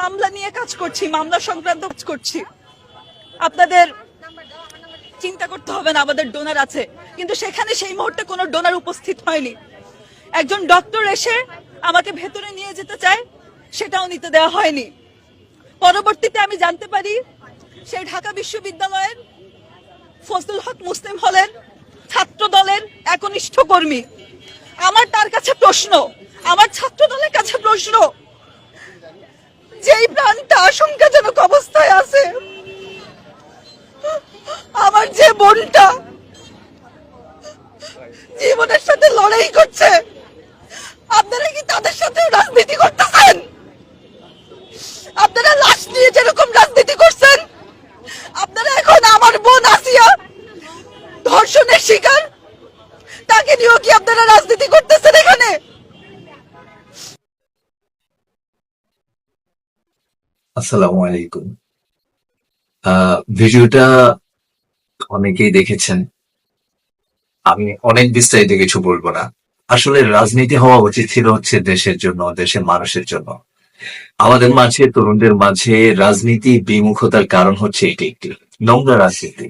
মামলা নিয়ে কাজ করছি, মামলা সংক্রান্ত কাজ করছি। আপনাদের চিন্তা করতে হবে না, আমাদের ডোনার আছে। কিন্তু সেখানে সেই মুহূর্তে কোনো ডোনার উপস্থিত হয়নি। একজন ডক্টর এসে আমাকে ভেতরে নিয়ে যেতে চায়, সেটাও নিতে দেওয়া হয়নি। পরবর্তীতে আমি জানতে পারি, সেই ঢাকা বিশ্ববিদ্যালয়ের ফজলুল হক মুসলিম হলের ছাত্র দলের একনিষ্ঠ কর্মী। আমার তার কাছে প্রশ্ন, আমার ছাত্র দলের কাছে প্রশ্ন যেই প্রাণটা আশঙ্কাজনক অবস্থায় আছে, আমার যে বোনটা জীবনের সাথে লড়াই করছে, আপনারা কি তাদের সাথে রাজনীতি করতেছেন? আপনারা লাশ নিয়ে যেরকম রাজনীতি করছেন, আপনারা এখন আমার বোন আসিয়া ধর্ষণের শিকার, তাকে নিয়েও কি আপনারা রাজনীতি করতেছেন? আসসালামু আলাইকুম ভিডিওটা অনেকেই দেখেছেন। আমি অনেক বিস্তারিত কিছু বলব না। আসলে রাজনীতি হওয়া উচিত ছিল হচ্ছে দেশের জন্য, দেশের মানুষের জন্য। আমাদের মাঝে, তরুণদের মাঝে রাজনীতি বিমুখতার কারণ হচ্ছে এটি একটি নোংরা রাজনীতি।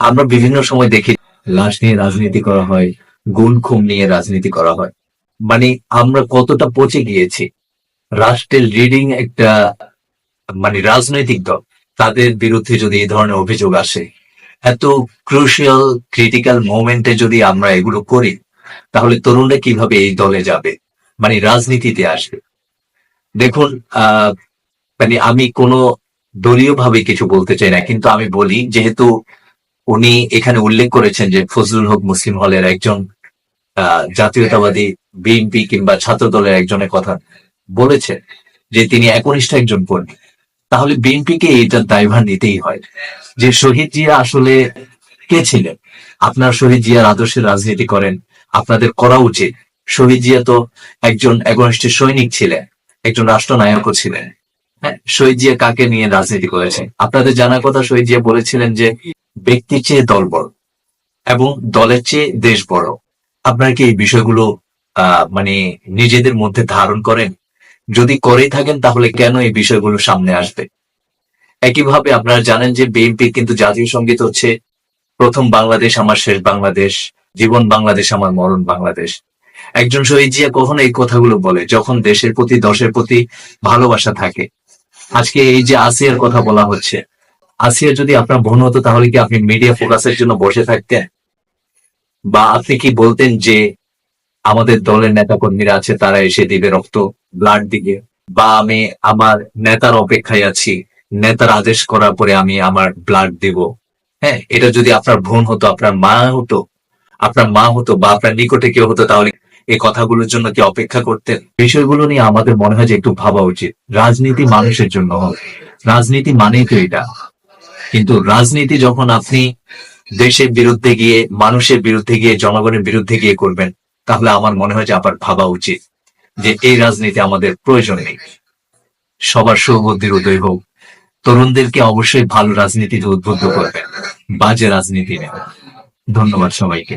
আমরা বিভিন্ন সময় দেখি লাশ নিয়ে রাজনীতি করা হয় গুণ খুম নিয়ে রাজনীতি করা হয়। মানে আমরা কতটা পচে গিয়েছি রাষ্ট্রের লিডিং একটা মানে রাজনৈতিক দল, তাদের বিরুদ্ধে যদি এই ধরনের অভিযোগ আসে, এত ক্রুশিয়াল ক্রিটিক্যাল মোমেন্টে যদি আমরা এগুলো করি, তাহলে তরুণরা কীভাবে এই দলে যাবে? মানে রাজনীতিতে আসবে। দেখুন মানে আমি কোনো দলীয় ভাবে কিছু বলতে চাই না, কিন্তু আমি বলি, যেহেতু উনি এখানে উল্লেখ করেছেন যে ফজলুল হক মুসলিম হলের একজন জাতীয়তাবাদী বিএনপি কিংবা ছাত্র দলের একজনের কথা বলেছেন যে তিনি একনিষ্ঠ একজন কর্মী। তাহলে বিএনপিকে এইটার দায়ভার নিতেই হয় যে শহীদ জিয়া আসলে কে ছিলেন? আপনার শহীদ জিয়ার আদর্শে রাজনীতি করেন, আপনাদের করা উচিত। শহীদ জিয়া তো একজন একনিষ্ঠ সৈনিক ছিলেন, একজন রাষ্ট্রনায়কও ছিলেন। হ্যাঁ শহীদ জিয়া কাকে নিয়ে রাজনীতি করেছেন আপনাদের জানার কথা শহীদ জিয়া বলেছিলেন যে ব্যক্তির চেয়ে দল বড় এবং দলের চেয়ে দেশ বড়। আপনারা কি এই বিষয়গুলো মানে নিজেদের মধ্যে ধারণ করেন? যদি করেই থাকেন, তাহলে কেন এই বিষয়গুলো সামনে আসবে? একইভাবে আপনারা জানেন যে বিএনপি কিন্তু জাতীয় সংগীত হচ্ছে প্রথম বাংলাদেশ, আমার শেষ বাংলাদেশ, জীবন বাংলাদেশ, আমার মরণ বাংলাদেশ। একজন শহীদ জিয়া কখন এই কথাগুলো বলে, যখন দেশের প্রতি, দশের প্রতি ভালোবাসা থাকে। আজকে এই যে আসিয়ার কথা বলা হচ্ছে, আসিয়া যদি আপনার বোন হতো, তাহলে কি আপনি মিডিয়া ফোকাসের জন্য বসে থাকতেন? বা আপনি কি বলতেন যে আমাদের দলের নেতা কর্মীরা আছে, তারা এসে দিবে রক্ত? ব্লাড দিকে, বা আমি আমার নেতার অপেক্ষায় আছি, নেতার আদেশ করার পরে আমি আমার ব্লাড দিব। হ্যাঁ এটা যদি আপনার বোন হতো, আপনার মা হতো, আপনার মা হতো, বা আপনার নিকটে কেউ হতো, তাহলে এই কথাগুলোর জন্য কি অপেক্ষা করতেন? বিষয়গুলো নিয়ে আমাদের মনে হয় যে একটু ভাবা উচিত। রাজনীতি মানুষের জন্য রাজনীতি মানেই তো এটা। কিন্তু রাজনীতি যখন আপনি দেশের বিরুদ্ধে গিয়ে, মানুষের বিরুদ্ধে গিয়ে, জনগণের বিরুদ্ধে গিয়ে করবেন, তাহলে আমার মনে হয় যে আবার ভাবা উচিত। যে এই রাজনীতি আমাদের প্রয়োজন নেই। সবার সুবুদ্ধির উদয় হোক। তরুণদেরকে অবশ্যই ভালো রাজনীতিতে উদ্বুদ্ধ করবেন। বাজে রাজনীতি নেবেন। ধন্যবাদ সবাইকে।